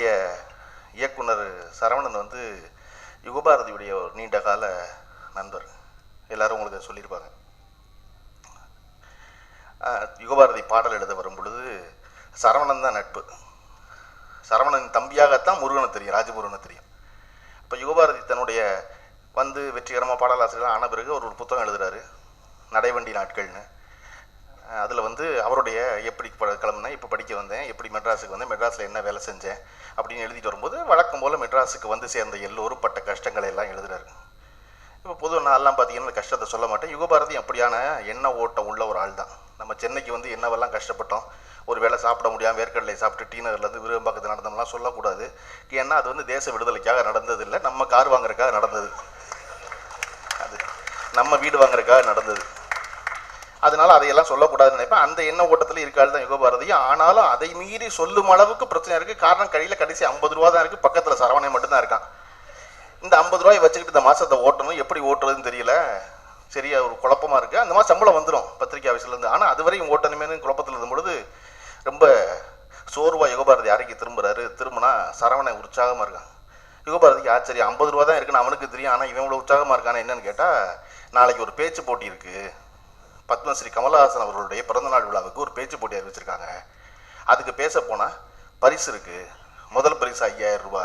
படத்துடைய இயக்குனர் சரவணன் வந்து யுகபாரதியுடைய ஒரு நீண்ட கால நண்பர். எல்லாரும் உங்களுக்கு சொல்லியிருப்பாங்க. யுகபாரதி பாடல் எழுத வரும் பொழுது சரவணன் தான் நட்பு. சரவணன் தம்பியாகத்தான் முருகனை தெரியும் ராஜமுருகனை தெரியும். இப்போ யுகபாரதி தன்னுடைய வந்து வெற்றிகரமாக பாடலாசிரியர் ஆன பிறகு ஒரு புத்தகம் எழுதுறாரு. நடைவண்டி நாட்கள்னு. அதில் வந்து அவருடைய எப்படி கிளம்புனேன் இப்போ படிக்க வந்தேன் எப்படி மெட்ராஸுக்கு வந்தேன் மெட்ராஸில் என்ன வேலை செஞ்சேன் அப்படின்னு எழுதிட்டு வரும்போது வழக்கம் போல் மெட்ராஸுக்கு வந்து சேர்ந்த எல்லோரும் பட்ட கஷ்டங்களை எல்லாம் எழுதுறாரு. இப்போ பொதுவாக நான்லாம் பார்த்தீங்கன்னா கஷ்டத்தை சொல்ல மாட்டேன். யுகபாரதி அப்படியான எண்ண ஓட்டம் உள்ள ஒரு ஆள் தான். நம்ம சென்னைக்கு வந்து என்னவெல்லாம் கஷ்டப்பட்டோம் ஒரு வேளை சாப்பிட முடியாமல் வேர்க்கடலை சாப்பிட்டு டி நகர்லேருந்து விருகம்பாக்கத்தில் நடந்தோம்லாம் சொல்லக்கூடாது. ஏன்னா அது வந்து தேச விடுதலைக்காக நடந்தது இல்லை நம்ம கார் வாங்குறதுக்காக நடந்தது. அது நம்ம வீடு வாங்குறதுக்காக நடந்தது. அதனால அதையெல்லாம் சொல்லக்கூடாதுன்னு நினைப்பேன். அந்த எண்ண ஓட்டத்தில் இருக்காது தான் யுகபாரதி. ஆனாலும் அதை மீறி சொல்லும் அளவுக்கு பிரச்சனை இருக்குது காரணம் கையில் கடைசி ஐம்பது ரூபா தான் இருக்குது பக்கத்தில் சரவணை மட்டும்தான் இருக்கான். இந்த ஐம்பது ரூபாய் வச்சுக்கிட்டு இந்த மாதத்தை ஓட்டணும். எப்படி ஓட்டுறதுன்னு தெரியல. சரியா ஒரு குழப்பமா இருக்குது அந்த மாதிரி சம்பளம் வந்துடும் பத்திரிக்கை ஆஃபீஸ்லேருந்து ஆனால் அது வரையும் ஓட்டணுமேனு குழப்பத்தில் இருக்கும் பொழுது ரொம்ப சோர்வா யுகபாரதி அறைக்கு திரும்புறாரு. திரும்பினா சரவணை உற்சாகமாக இருக்கான். யுகபாரதிக்கு ஆச்சரியம். ஐம்பது ரூபா தான் இருக்குன்னு அவனுக்கு தெரியும். ஆனால் இவன் இவ்வளோ உற்சாகமாக இருக்கானே என்னன்னு கேட்டால் நாளைக்கு ஒரு பேச்சு போட்டி இருக்குது பத்மஸ்ரீ கமலஹாசன் அவர்களுடைய பிறந்தநாள் விழாவுக்கு ஒரு பேச்சு போட்டி அறிவிச்சிருக்காங்க. அதுக்கு பேச போனால் பரிசு இருக்குது முதல் பரிசு ஐயாயிரம் ரூபா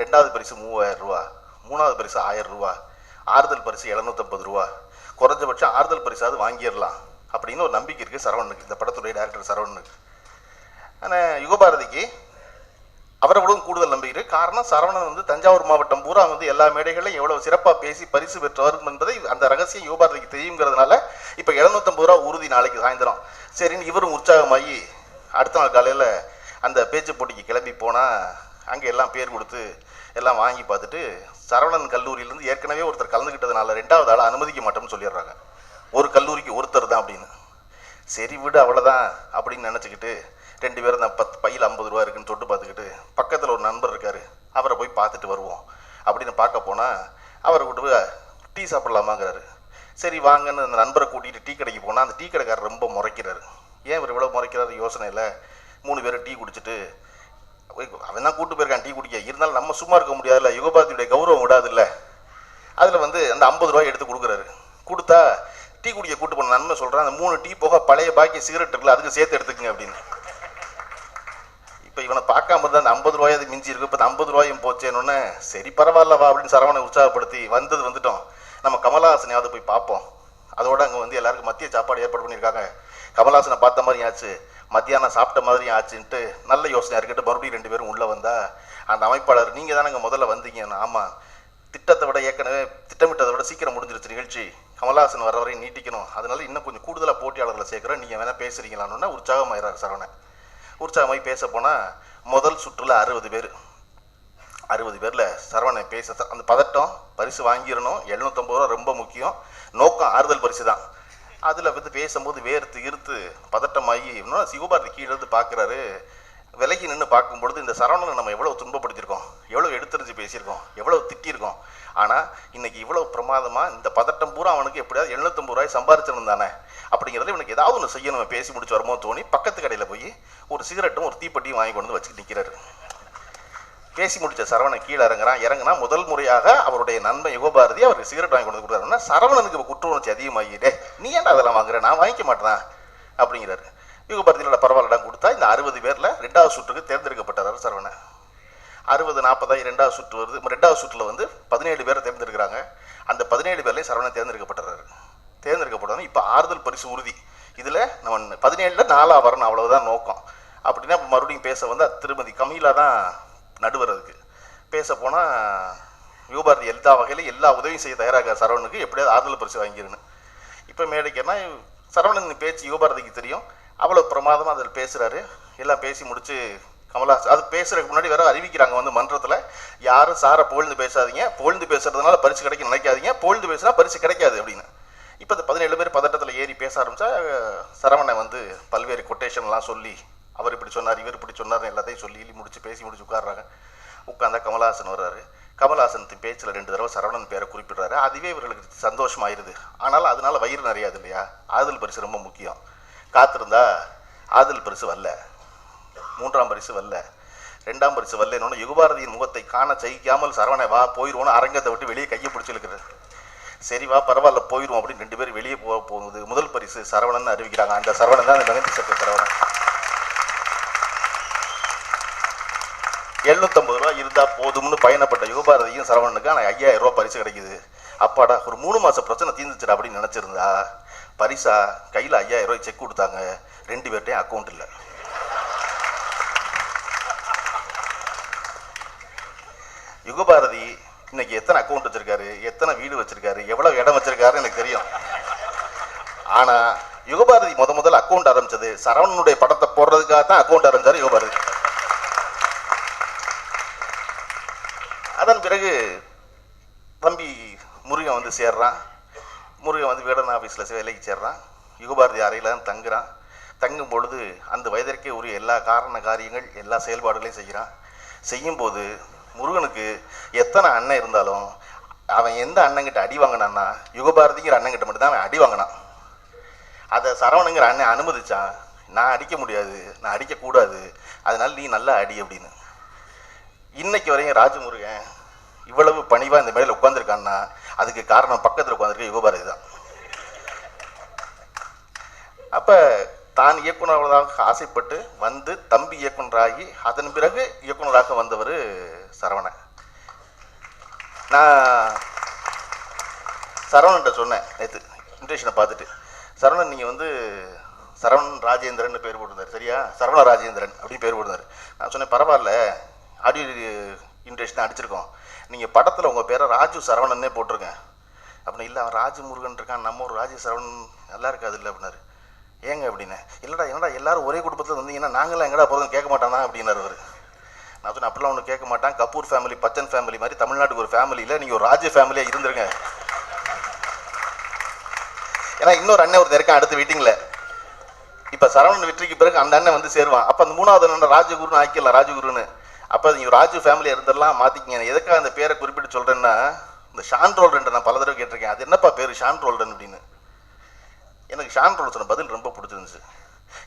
ரெண்டாவது பரிசு மூவாயிரம் ரூபா மூணாவது பரிசு ஆயிரம் ரூபா ஆறுதல் பரிசு எழுநூற்றம்பது ரூபா. குறைஞ்சபட்சம் ஆறுதல் பரிசாவது வாங்கிடலாம் அப்படின்னு ஒரு நம்பிக்கை இருக்குது சரவணனுக்கு இந்த படத்துடைய டேரக்டர் சரவணனுக்கு ஆனால் யுகபாரதிக்கு அவரை விடவும் கூடுதல் நம்பிக்கை காரணம் சரவணன் வந்து தஞ்சாவூர் மாவட்டம் பூரா வந்து எல்லா மேடைகளையும் எவ்வளவு சிறப்பாக பேசி பரிசு பெற்றவர் என்பதை அந்த ரகசியம் யுவபாரதிக்கு தெரியுங்கிறதுனால இப்போ எழுநூத்தம்பது ரூபா உறுதி நாளைக்கு சாயந்தரம். சரின்னு இவரும் உற்சாகமாகி அடுத்த நாள் காலையில் அந்த பேச்சு போட்டிக்கு கிளம்பி போனால் அங்கே எல்லாம் பேர் கொடுத்து எல்லாம் வாங்கி பார்த்துட்டு சரவணன் கல்லூரியிலேருந்து ஏற்கனவே ஒருத்தர் கலந்துக்கிட்டதுனால ரெண்டாவது ஆளை அனுமதிக்க மாட்டோம்னு சொல்லிடுறாங்க. ஒரு கல்லூரிக்கு ஒருத்தர் தான் அப்படின்னு. சரி விடு அவ்வளோதான் அப்படின்னு நினச்சிக்கிட்டு ரெண்டு பேரும் தான் பத்து பையில் ஐம்பது ரூபா இருக்குன்னு தொட்டு பார்த்துக்கிட்டு பக்கத்தில் ஒரு நண்பர் இருக்கார் அவரை போய் பார்த்துட்டு வருவோம். அப்படின்னு பார்க்க போனால் அவரை கூட்டு போய் டீ சாப்பிட்லாமாங்கிறாரு. சரி வாங்கன்னு அந்த நண்பரை கூட்டிகிட்டு டீ கடைக்கு போனால் அந்த டீ கடைக்காரர் ரொம்ப முறைக்கிறாரு. ஏன் இவர் இவ்வளோ முறைக்கிறாரு யோசனை இல்லை. மூணு பேரும் டீ குடிச்சிட்டு அவன் தான் கூட்டு போயிருக்கான் டீ குடிக்க. இருந்தாலும் நம்ம சும்மா இருக்க முடியாதுல்ல. யுகபாரதியுடைய கௌரவம் விடாதுல்ல அதில் வந்து அந்த ஐம்பது ரூபாய் எடுத்து கொடுக்குறாரு. கொடுத்தா டீ குடிக்க கூட்டு போன நன்மை சொல்கிறேன் அந்த மூணு டீ போக பழைய பாக்கி சிகரெட் இருக்குல்ல அதுக்கு சேர்த்து எடுத்துக்கங்க அப்படின்னு. இப்போ இவனை பார்க்காம இருந்தா அந்த ஐம்பது ரூபாயாவது மிஞ்சி இருக்கு. இப்போ ஐம்பது ரூபாயும் போச்சேன்னு சரி பரவாயில்ல வா அப்படின்னு சரவணை உற்சாகப்படுத்தி வந்தது வந்துட்டோம். நம்ம கமலஹாசனையாவது போய் பார்ப்போம். அதோட அங்கே வந்து எல்லாருக்கும் மத்திய சாப்பாடு ஏற்பாடு பண்ணியிருக்காங்க. கமலஹாசனை பார்த்த மாதிரியும் ஆச்சு. மத்தியானம் சாப்பிட்ட மாதிரியும் ஆச்சுன்ட்டு நல்ல யோசனையாக இருக்கட்டும். மறுபடியும் ரெண்டு பேரும் உள்ளே வந்தா அந்த அமைப்பாளர் நீங்கள் தானங்க முதல்ல வந்தீங்கன்னு. ஆமாம் திட்டத்தை விட ஏற்கனவே திட்டமிட்டதை விட சீக்கிரம் முடிஞ்சிருச்சு நிகழ்ச்சி. கமலஹாசன் வர வரையும் நீட்டிக்கணும். அதனால இன்னும் கொஞ்சம் கூடுதலாக போட்டியாளர்களை சேர்க்குறோம் நீங்கள் வேணால் பேசுறீங்களான்னு உற்சாகமாயிறாரு சரவணன். உற்சாகமாய் பேச போனால் முதல் சுற்றில் அறுபது பேர். அறுபது பேரில் சரவணன் பேச அந்த பதட்டம் பரிசு வாங்கிடணும். எழுநூத்தம்பது ரூபா ரொம்ப முக்கியம். நோக்கம் ஆறுதல் பரிசு தான். அதில் வந்து பேசும்போது வேர்த்து இருத்து பதட்டமாகி இன்னும் சிவபாரதி கீழே இருந்து பார்க்குறாரு விலகி நின்று பார்க்கும்பொழுது இந்த சரவணனை நம்ம எவ்வளோ துன்பப்படுத்தியிருக்கோம். எவ்வளோ எடுத்துரிஞ்சு பேசியிருக்கோம். எவ்வளோ திட்டியிருக்கோம். ஆனால் இன்னைக்கு இவ்வளோ பிரமாதமாக இந்த பதட்டம் பூரா அவனுக்கு எப்படியாவது எழுநூத்தம்பது ரூபாய் சம்பாரிச்சிருந்தானே தானே? அப்படிங்கிறது இவனுக்கு ஏதாவது ஒன்று செய்ய நம்ம பேசி முடிச்சு வருமோ தோணி பக்கத்து கடையில் போய் ஒரு சிகரெட்டும் ஒரு தீப்பெட்டியும் வாங்கி கொண்டு வந்து வச்சுட்டு நிற்கிறாரு பேசி முடிச்ச சரவணன் கீழே இறங்குறான். இறங்குனா முதல் முறையாக அவருடைய நண்பன் யுகபாரதி அவருக்கு சிகரெட் வாங்கி கொண்டு வந்து சரவணனுக்கு இப்போ குற்ற உணர்ச்சி அதிகமாகிட்டே நீ ஏன்டா அதெல்லாம் வாங்குற? நான் வாங்கிக்க மாட்டேன்? அப்படிங்கிறாரு. யுகபாரதியோட பரவாயில்லடா கொடுத்தா இந்த அறுபது பேரில் ரெண்டாவது சுற்றுக்கு தேர்ந்தெடுக்கப்பட்டார் சரவணன். அறுபது நாற்பதாயிரம் ரெண்டாவது சுற்று வருது. ரெண்டாவது சுற்றில் வந்து பதினேழு பேரை தேர்ந்தெடுக்கிறாங்க. அந்த பதினேழு பேர்லேயும் சரவணன் தேர்ந்தெடுக்கப்பட்டுறாரு. தேர்ந்தெடுக்கப்பட்டவங்க இப்போ ஆறுதல் பரிசு உறுதி. இதில் நம்ம பதினேழில் நாலாக வரணும் அவ்வளவுதான் நோக்கம். அப்படின்னா மறுபடியும் பேச வந்து திருமதி கமீலா தான் நடுவர் அதுக்கு. பேச போனால் யூபாரதி எல்லா வகையிலும் எல்லா உதவியும் செய்ய தயாராக சரவணனுக்கு எப்படியாவது ஆறுதல் பரிசு வாங்கிருன்னு. இப்போ மேடைக்குன்னா சரவணன் பேச்சு யூபாரதிக்கு தெரியும். அவ்வளோ பிரமாதமாக அதில் பேசுகிறாரு எல்லாம் பேசி முடித்து கமலஹாசன். அது பேசுறதுக்கு முன்னாடி வேற அறிவிக்கிறாங்க வந்து மன்றத்தில். யாரும் சாரை புகழ்ந்து பேசாதீங்க. புகழ்ந்து பேசுறதுனால பரிசு கிடைக்க நினைக்காதீங்க. புகழ்ந்து பேசினா பரிசு கிடைக்காது அப்படின்னு. இப்போ இந்த பதினேழு பேர் பதட்டத்தில் ஏறி பேச ஆரம்பிச்சா சரவணை சரவணன் வந்து பல்வேறு கொட்டேஷன்லாம் சொல்லி அவர் இப்படி சொன்னார் இவர் இப்படி சொன்னார் எல்லாத்தையும் சொல்லி கிள்ளி முடிச்சு பேசி முடிச்சு உட்கார்றாங்க. உட்காந்தா கமலஹாசன் வர்றாரு. கமலஹாசன் பேச்சில் ரெண்டு தடவை சரவணன் பேரை குறிப்பிடுறாரு. அதுவே இவர்களுக்கு சந்தோஷமாயிருது. ஆனாலும் அதனால வயிறு நிறையாது இல்லையா? ஆதல் பரிசு ரொம்ப முக்கியம். காத்திருந்தா ஆதல் பரிசு வரல. மூன்றாம் பரிசு வரல ரெண்டாம் பரிசு வரலன்னு யுகபாரதியின் முகத்தை காண சகிக்காமல் சரவணை வா போயிடுவோன்னு அரங்கத்தை விட்டு வெளியே கையை பிடிச்சிருக்கிறது சரி வா பரவாயில்ல போயிடுவோம் அப்படின்னு ரெண்டு பேரும் வெளியே போக போகுது முதல் பரிசு சரவணன் அறிவிக்கிறாங்க. அந்த சரவணன் தான் அந்த மெகந்தி சட்ட சரவணன். எழுநூத்தம்பது ரூபா இருந்தால் போதும்னு பயணப்பட்ட யுகபாரதியும் சரவணனுக்கு ஆனால் ஐயாயிரம் ரூபா பரிசு கிடைக்குது. அப்பாடா ஒரு மூணு மாதம் பிரச்சனை தீர்ந்துச்சுடா அப்படின்னு நினச்சிருந்தா. பரிசா? கையில் ஐயாயிரம் ரூபாய் செக் கொடுத்தாங்க. ரெண்டு பேர்ட்டையும் அக்கௌண்ட் இல்லை யுகபாரதி இன்னைக்கு எத்தனை அக்கௌண்ட் வச்சிருக்காரு? எத்தனை வீடு வச்சிருக்காரு? எவ்வளவு இடம் வச்சிருக்காரு எனக்கு தெரியும். ஆனா யுகபாரதி முத முதல்ல அக்கௌண்ட் ஆரம்பிச்சது சரவணனுடைய படத்தை போடுறதுக்காக தான் அக்கௌண்ட் ஆரம்பிச்சாரு யுகபாரதி அதன் பிறகு தம்பி முருகன் வந்து சேர்றான். முருகன் வந்து வீடன் ஆஃபீஸில் வேலைக்கு சேர்றான். யுகபாரதி அறையில் தான் தங்குறான். தங்கும் பொழுது அந்த வயதிற்கே உரிய எல்லா காரண காரியங்கள் எல்லா செயல்பாடுகளையும் செய்கிறான். செய்யும்போது முருகனுக்கு எத்தனை அண்ணன் இருந்தாலும் அவன் எந்த அண்ணங்கிட்ட அடி வாங்கினான்னா யுகபாரதிங்கிற அண்ணங்கிட்ட மட்டும்தான் அவன் அடி வாங்கினான். அதை சரவணங்கிற அண்ணன் அனுமதிச்சான் நான் அடிக்க முடியாது நான் அடிக்கக்கூடாது அதனால நீ நல்லா அடி அப்படின்னு. இன்னைக்கு வரையும் ராஜமுருகன் இவ்வளவு பணிவாக இந்த மேடையில் உட்காந்துருக்கான்னா அதுக்கு காரணம் பக்கத்தில் உட்காந்துருக்க யுகபாரதி தான். அப்போ தான் இயக்குனராக ஆசைப்பட்டு வந்து தம்பி இயக்குனராகி அதன் பிறகு இயக்குனராக வந்தவர் சரவணன். நான் சரவணன்ட்ட சொன்னேன் நேற்று இன்ட்ரெஷனை பார்த்துட்டு. சரவணன் நீங்கள் வந்து சரவணன் ராஜேந்திரன் பேர் போட்டிருந்தார் சரியா? சரவண ராஜேந்திரன் அப்படின்னு பேர் போட்டிருந்தார். நான் சொன்னேன் பரவாயில்ல ஆடியோ இன்ட்ரெஸ்ட் அடிச்சிருக்கோம். நீங்கள் படத்தில் உங்கள் பேரை ராஜு சரவணன்னே போட்டிருங்க. அப்படின்னு இல்லை அவன் ராஜு முருகன் இருக்கான் நம்ம ஒரு ராஜு சரவணன் நல்லா இருக்காது இல்லை அப்படின்னாரு. ஏங்க அப்படின்னு இல்லைடா என்னடா எல்லாரும் ஒரே குடும்பத்தில் வந்தீங்கன்னா நாங்களாம் எங்கடா போகிறதும் கேட்க மாட்டானா? அப்படின்னாரு அவர். நான் அப்படிலாம் ஒன்று கேட்க மாட்டான். கபூர் ஃபேமிலி பச்சன் ஃபேமிலி மாதிரி தமிழ்நாட்டுக்கு ஒரு ஃபேமிலியில் நீங்கள் ஒரு ராஜ ஃபேமிலியாக இருந்துருங்க. ஏன்னா இன்னொரு அண்ணன் ஒரு இருக்கான் அடுத்த வீட்டிங்கில் இப்போ சரவணன் வெற்றிக்கு பிறகு அந்த அண்ணன் வந்து சேருவான். அப்போ அந்த மூணாவது அண்ணன் ராஜகுருன்னு ஆக்கிடலாம் ராஜகுருன்னு. அப்போ நீங்கள் ராஜு ஃபேமிலியாக இருந்தெல்லாம் மாற்றிக்கிங்க எதுக்காக அந்த பேரை குறிப்பிட்டு சொல்கிறேன்னா இந்த ஷான் ரோல்டன் நான் பல தடவை கேட்டிருக்கேன். அது என்னப்பா பேர் ஷான் ரோல்டன் அப்படின்னு. எனக்கு ஷான் ரோல் சொன்ன பதில் ரொம்ப பிடிச்சிருந்துச்சு.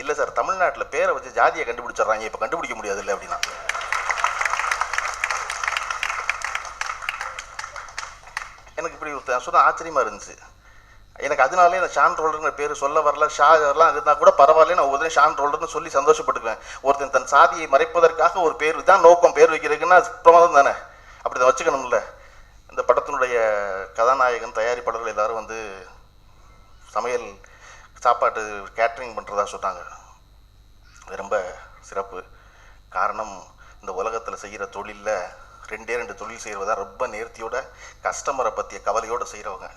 இல்லை சார் தமிழ்நாட்டில் பேரை வச்சு ஜாதியை கண்டுபிடிச்சிடுறாங்க. இப்போ கண்டுபிடிக்க முடியாது இல்லை அப்படின்னா. எனக்கு இப்படி ஒருத்தன் ஆச்சரியமாக ஆச்சரியமா இருந்துச்சு. எனக்கு அதனாலே இந்த ஷான் ரோல்டர்ங்கிற பேர் சொல்ல வரல ஷா இருந்தால் கூட பரவாயில்ல நான் உதவி ஷான் ரோல்டர்னு சொல்லி சந்தோஷப்பட்டுக்குவேன். ஒருத்தன் தன் சாதியை மறைப்பதற்காக ஒரு பேர் தான் நோக்கம் பேர் வைக்கிறதுக்குன்னா அது பிரமாதம் தானே? அப்படி தான் வச்சுக்கணும்ல. இந்த படத்தினுடைய கதாநாயகன் தயாரிப்பாளர்கள் எல்லாரும் வந்து சமையல் சாப்பாட்டு கேட்ரிங் பண்ணுறதா சொன்னாங்க ரொம்ப சிறப்பு. காரணம் இந்த உலகத்தில் செய்கிற தொழிலில் ரெண்டே ரெண்டு தொழில் செய்கிறவங்க ரொம்ப நேர்த்தியோட கஸ்டமரை பற்றிய கவலையோடு செய்கிறவங்க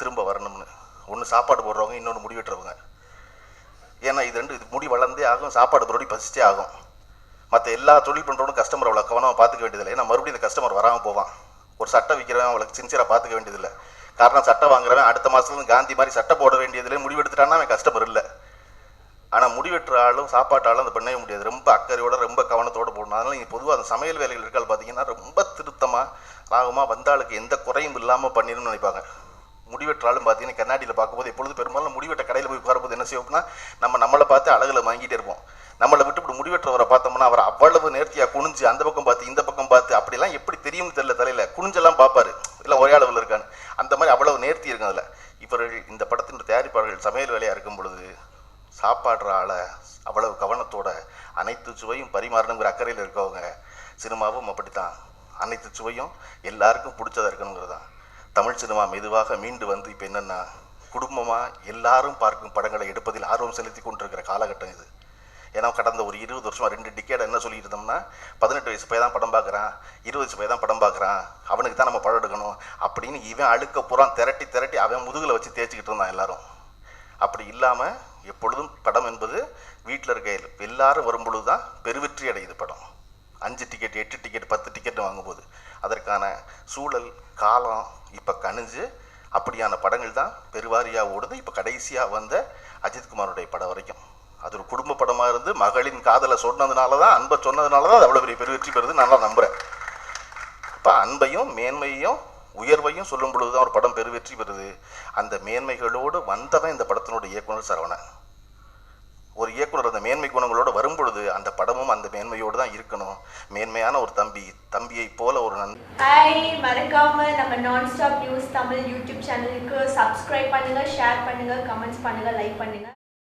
திரும்ப வரணும்னு. ஒன்று சாப்பாடு போடுறவங்க இன்னொன்று முடி வெட்டுறவங்க. ஏன்னா இது ரெண்டு இது முடி வளர்ந்தே ஆகும் சாப்பாடு மறுபடி பசிச்சே ஆகும். மற்ற எல்லா தொழில் பண்ணுறவனும் கஸ்டமர் அவ்வளோ கவனமாக பார்த்துக்க வேண்டியதில்லை. ஏன்னா மறுபடியும் இந்த கஸ்டமர் வராமல் போவான். ஒரு சட்டை விற்கிறவன் அவளுக்கு சின்சியராக பார்த்துக்க வேண்டியதில்லை. காரணம் சட்டை வாங்குறவன் அடுத்த மாதத்துல காந்தி மாதிரி சட்டை போட வேண்டியதில்லை முடிவெடுத்துட்டான்னா அவன் கஸ்டமர் இல்லை. ஆனால் முடிவெட்டுற ஆளும் சாப்பாட்டு ஆளும் அதை பண்ணவே முடியாது. ரொம்ப அக்கறையோட ரொம்ப கவனத்தோடு போடணும். அதனால் நீங்கள் பொதுவாக அந்த சமையல் வேலைகள் இருக்கால் பார்த்தீங்கன்னா ரொம்ப திருத்தமாக ராகமாக வந்தாளுக்கு எந்த குறையும் இல்லாமல் பண்ணிடணும்னு நினைப்பாங்க. முடிவெற்றாலும் பார்த்தீங்கன்னா கண்ணாடியில் பார்க்கும்போது எப்பொழுது பெரும்பாலும் முடிவெட்ட கடையில் போய் உட்காரும்போது என்ன செய்வோம்னா நம்ம நம்மளை பார்த்து அழகில் வாங்கிட்டே இருப்போம். நம்மளை விட்டு இப்படி முடிவெற்றவரை பார்த்தோம்னா அவர் அவ்வளவு நேர்த்தியாக குனிஞ்சு அந்த பக்கம் பார்த்து இந்த பக்கம் பார்த்து அப்படிலாம் எப்படி தெரியும்னு தெரியல தலையில். குனிஞ்செல்லாம் பார்ப்பாரு. இல்லை ஒரே அளவில் இருக்கான்னு. அந்த மாதிரி அவ்வளவு நேர்த்தி இருக்கும் அதில். இவர்கள் இந்த படத்தின் தயாரிப்பாளர்கள் சமையல் வேலையாக இருக்கும் பொழுது சாப்பாடுற ஆளை அவ்வளவு கவனத்தோட அனைத்து சுவையும் பரிமாறணுங்கிற அக்கறையில் இருக்கவங்க சினிமாவும் அப்படித்தான். அனைத்து சுவையும் எல்லாருக்கும் பிடிச்சதா இருக்கணுங்கிறது தான் தமிழ் சினிமா மெதுவாக மீண்டு வந்து இப்போ என்னென்னா குடும்பமாக எல்லாரும் பார்க்கும் படங்களை எடுப்பதில் ஆர்வம் செலுத்தி கொண்டிருக்கிற காலகட்டம் இது. ஏன்னா கடந்த ஒரு இருபது வருஷமா ரெண்டு டிக்கெட் என்ன சொல்லிட்டு இருந்தோம்னா பதினெட்டு வயசு பையன் தான் படம் பார்க்குறான் இருபது வயசு பையன் தான் படம் பார்க்குறான் அவனுக்கு தான் நம்ம படம் எடுக்கணும் அப்படின்னு இவன் அழுக்க புறம் திரட்டி திரட்டி அவன் முதுகில் வச்சு தேய்ச்சிக்கிட்டு இருந்தான் எல்லாரும். அப்படி இல்லாமல் எப்பொழுதும் படம் என்பது வீட்டில் இருக்க எல்லாரும் வரும்பொழுது தான் பெருவெற்றி அடையுது படம். அஞ்சு டிக்கெட் எட்டு டிக்கெட் பத்து டிக்கெட் வாங்கும்போது அதற்கான சூழல் காலம் இப்போ கணிஞ்சு அப்படியான படங்கள் தான் பெருவாரியாக ஓடுது. இப்போ கடைசியாக வந்த அஜித்குமாருடைய படம் வரைக்கும். அது ஒரு குடும்ப படமாக இருந்து மகளின் காதலை சொன்னதுனால தான் அன்பை சொன்னதுனால தான் அது அவ்வளோ பெரிய பெருவெற்றி பெறுது நல்லா நம்புகிறேன் இப்போ அன்பையும் மேன்மையையும் உயர்வையும் சொல்லும் பொழுது தான் ஒரு படம் பெருவெற்றி பெறுது. அந்த மேன்மைகளோடு வந்தவன் இந்த படத்தினோட இயக்குனர் சரவணன். ஒரு இயக்குனர் அந்த மேன்மை குணங்களோடு வரும்பொழுது அந்த படமும் அந்த மேன்மையோடு தான் இருக்கணும். மேன்மையான ஒரு தம்பி தம்பியை போல ஒரு நன் ஹாய் மறக்காம நம்ம non stop news Tamil YouTube சேனலுக்கு சப்ஸ்கிரைப் பண்ணுங்க ஷேர் பண்ணுங்க கமெண்ட்ஸ் பண்ணுங்க லைக் பண்ணுங்க.